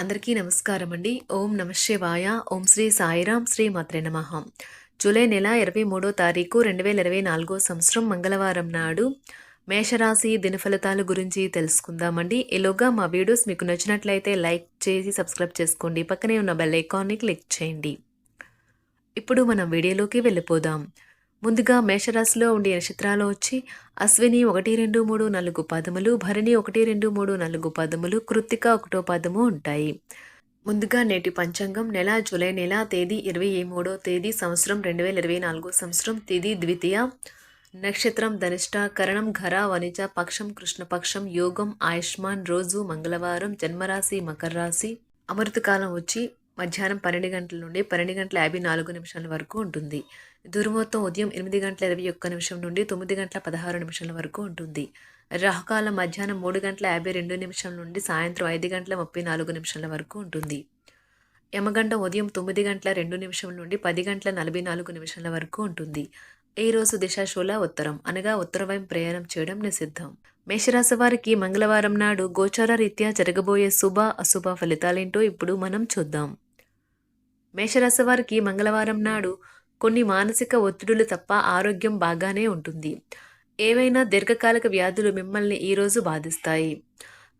అందరికీ నమస్కారం అండి ఓం నమ శివాయ. ఓం శ్రీ సాయిరాం శ్రీ మాత్రే నమ. జూలై నెల ఇరవై మూడో తారీఖు రెండు వేల ఇరవై నాలుగో సంవత్సరం మంగళవారం నాడు మేషరాశి దినఫలితాల గురించి తెలుసుకుందామండి. ఈలోగా మా వీడియోస్ మీకు నచ్చినట్లయితే లైక్ చేసి సబ్స్క్రైబ్ చేసుకోండి. పక్కనే ఉన్న బెల్ ఐకాన్ని క్లిక్ చేయండి. ఇప్పుడు మనం వీడియోలోకి వెళ్ళిపోదాం. ముందుగా మేషరాశిలో ఉండే నక్షత్రాలు వచ్చి అశ్విని ఒకటి రెండు మూడు నాలుగు పదములు భరణి ఒకటి రెండు మూడు నాలుగు పదములు కృత్తిక ఒకటో పదము ఉంటాయి. ముందుగా నేటి పంచాంగం నెల జూలై నెల తేదీ ఇరవై మూడో తేదీ సంవత్సరం రెండు వేల ఇరవై నాలుగో సంవత్సరం తేదీ ద్వితీయ. నక్షత్రం ధనిష్ట కరణం ఘర వనిజ పక్షం కృష్ణపక్షం యోగం ఆయుష్మాన్ రోజు మంగళవారం జన్మరాశి మకర రాశి. అమృతకాలం వచ్చి మధ్యాహ్నం పన్నెండు గంటల నుండి పన్నెండు గంటల యాభై నాలుగు నిమిషాల వరకు ఉంటుంది. దుర్మొత్తం ఉదయం ఎనిమిది గంటల ఇరవై ఒక్క నిమిషం నుండి తొమ్మిది గంటల పదహారు నిమిషాల వరకు ఉంటుంది. రాహుకాలం మధ్యాహ్నం మూడు గంటల యాభై రెండు నిమిషం నుండి సాయంత్రం ఐదు గంటల ముప్పై నాలుగు నిమిషాల వరకు ఉంటుంది. యమగంట ఉదయం తొమ్మిది గంటల రెండు నిమిషం నుండి పది గంటల నలభై నాలుగు నిమిషాల వరకు ఉంటుంది. ఈ రోజు దిశాశూల ఉత్తరం అనగా ఉత్తర వైపు ప్రయాణం చేయడం నిషిద్ధం. మేషరాశి వారికి మంగళవారం నాడు గోచార రీత్యా జరగబోయే శుభ అశుభ ఫలితాలేంటో ఇప్పుడు మనం చూద్దాం. మేషరాశి వారికి మంగళవారం నాడు కొన్ని మానసిక ఒత్తిడులు తప్ప ఆరోగ్యం బాగానే ఉంటుంది. ఏవైనా దీర్ఘకాలిక వ్యాధులు మిమ్మల్ని ఈరోజు బాధిస్తాయి.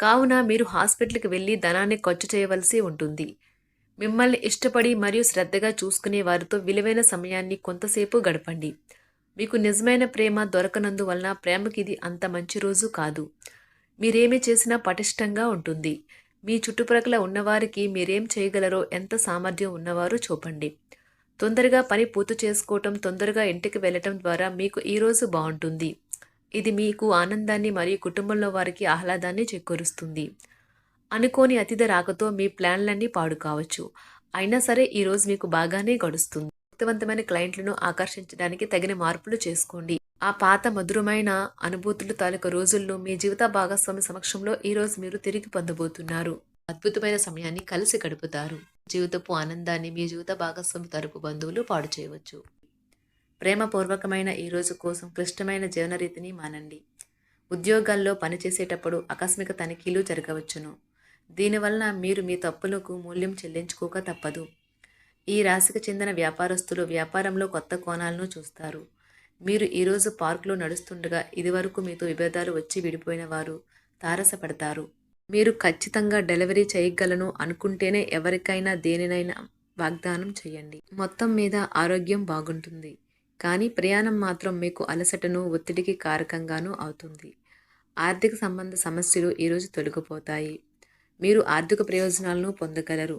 కావున మీరు హాస్పిటల్కి వెళ్ళి ధనాన్ని ఖర్చు చేయవలసి ఉంటుంది. మిమ్మల్ని ఇష్టపడి మరియు శ్రద్ధగా చూసుకునే వారితో విలువైన సమయాన్ని కొంతసేపు గడపండి. మీకు నిజమైన ప్రేమ దొరకనందువలన ప్రేమకి ఇది అంత మంచి రోజు కాదు. మీరేమి చేసినా పటిష్టంగా ఉంటుంది. మీ చుట్టుప్రక్కల ఉన్నవారికి మీరేం చేయగలరో ఎంత సామర్థ్యం ఉన్నవారో చూపండి. తొందరగా పని పూర్తి చేసుకోవటం తొందరగా ఇంటికి వెళ్ళటం ద్వారా మీకు ఈరోజు బాగుంటుంది. ఇది మీకు ఆనందాన్ని మరియు కుటుంబంలో వారికి ఆహ్లాదాన్ని చేకూరుస్తుంది. అనుకోని అతిథి రాకతో మీ ప్లాన్లన్నీ పాడు కావచ్చు. అయినా సరే ఈరోజు మీకు బాగానే గడుస్తుంది. శక్తివంతమైన క్లయింట్లను ఆకర్షించడానికి తగిన మార్పులు చేసుకోండి. ఆ పాత మధురమైన అనుభూతులు తాలూకు రోజుల్లో మీ జీవిత భాగస్వామి సమక్షంలో ఈరోజు మీరు తిరిగి పొందబోతున్నారు. అద్భుతమైన సమయాన్ని కలిసి గడుపుతారు. జీవితపు ఆనందాన్ని మీ జీవిత భాగస్వామి తరపు బంధువులు పాడు చేయవచ్చు. ప్రేమపూర్వకమైన ఈ రోజు కోసం క్లిష్టమైన జీవనరీతిని మానండి. ఉద్యోగాల్లో పనిచేసేటప్పుడు ఆకస్మిక తనిఖీలు జరగవచ్చును. దీనివలన మీరు మీ తప్పులకు మూల్యం చెల్లించుకోక తప్పదు. ఈ రాశికి చెందిన వ్యాపారస్తులు వ్యాపారంలో కొత్త కోణాలను చూస్తారు. మీరు ఈరోజు పార్కులో నడుస్తుండగా ఇదివరకు మీతో విభేదాలు వచ్చి విడిపోయిన వారు తారసపడతారు. మీరు ఖచ్చితంగా డెలివరీ చేయగలను అనుకుంటేనే ఎవరికైనా దేనినైనా వాగ్దానం చేయండి. మొత్తం మీద ఆరోగ్యం బాగుంటుంది. కానీ ప్రయాణం మాత్రం మీకు అలసటను ఒత్తిడికి కారకంగానూ అవుతుంది. ఆర్థిక సంబంధ సమస్యలు ఈరోజు తొలగిపోతాయి. మీరు ఆర్థిక ప్రయోజనాలను పొందగలరు.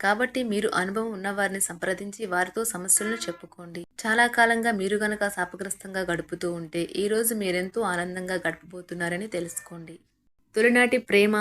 కాబట్టి మీరు అనుభవం ఉన్నవారిని సంప్రదించి వారితో సమస్యలను చెప్పుకోండి. చాలా కాలంగా మీరు గనక శాపగ్రస్తంగా గడుపుతూ ఉంటే ఈరోజు మీరెంతో ఆనందంగా గడపబోతున్నారని తెలుసుకోండి. తొలినాటి ప్రేమ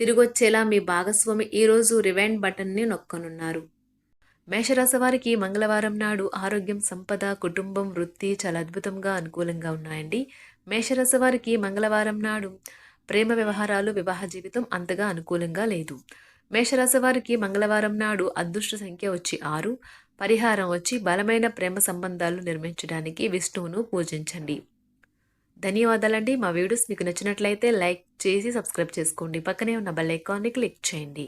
తిరిగొచ్చేలా మీ భాగస్వామి ఈరోజు రివైండ్ బటన్ని నొక్కనున్నారు. మేషరాశి వారికి మంగళవారం నాడు ఆరోగ్యం సంపద కుటుంబం వృత్తి చాలా అద్భుతంగా అనుకూలంగా ఉన్నాయండి. మేషరాశి వారికి మంగళవారం నాడు ప్రేమ వ్యవహారాలు వివాహ జీవితం అంతగా అనుకూలంగా లేదు. మేషరాశి వారికి మంగళవారం నాడు అదృష్ట సంఖ్య వచ్చి ఆరు. పరిహారం వచ్చి బలమైన ప్రేమ సంబంధాలు నిర్మించడానికి విష్ణువును పూజించండి. ధన్యవాదాలండి. మా వీడియోస్ మీకు నచ్చినట్లయితే లైక్ చేసి సబ్స్క్రైబ్ చేసుకోండి. పక్కనే ఉన్న బెల్ ఐకాన్ని క్లిక్ చేయండి.